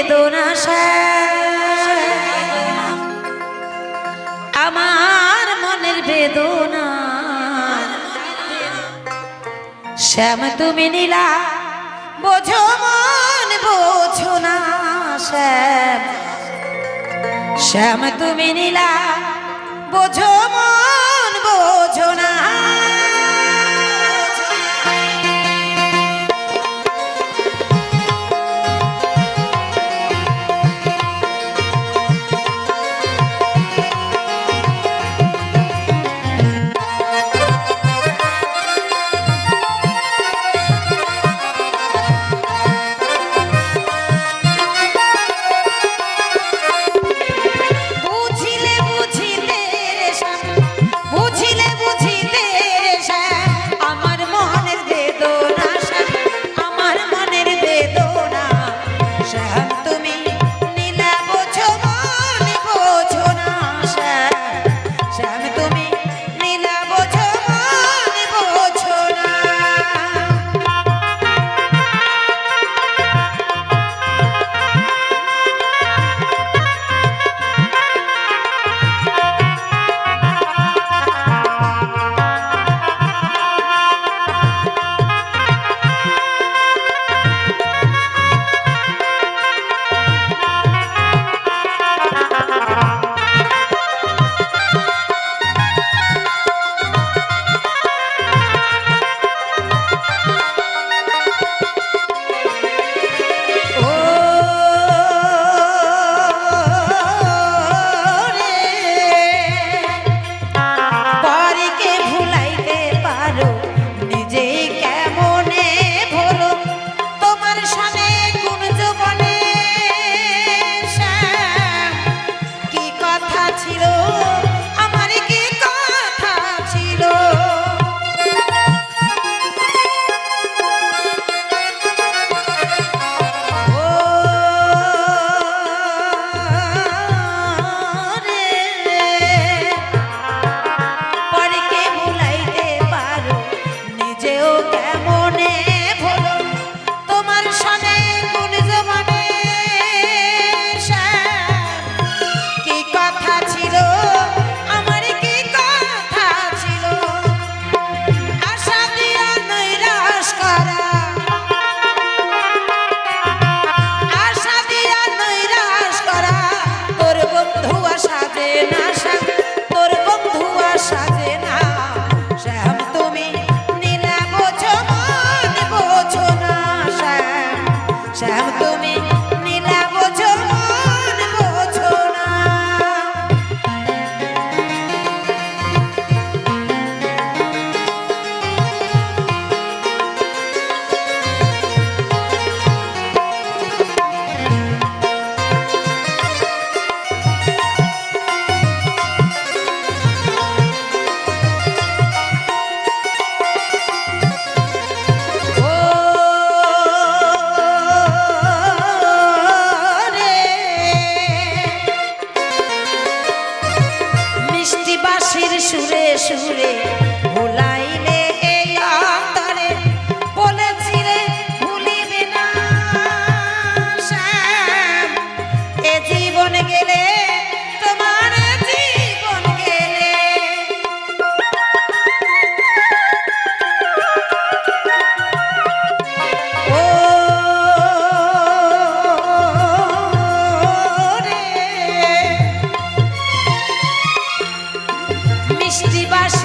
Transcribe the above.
বেদনা আমার মনের বেদনা। শ্যাম, তুমি নীলা, বোঝো মন, বোঝো না শ্যাম। শ্যাম, তুমি নীলা, বোঝো মন, বোঝো না chorei, chorei. দিবাস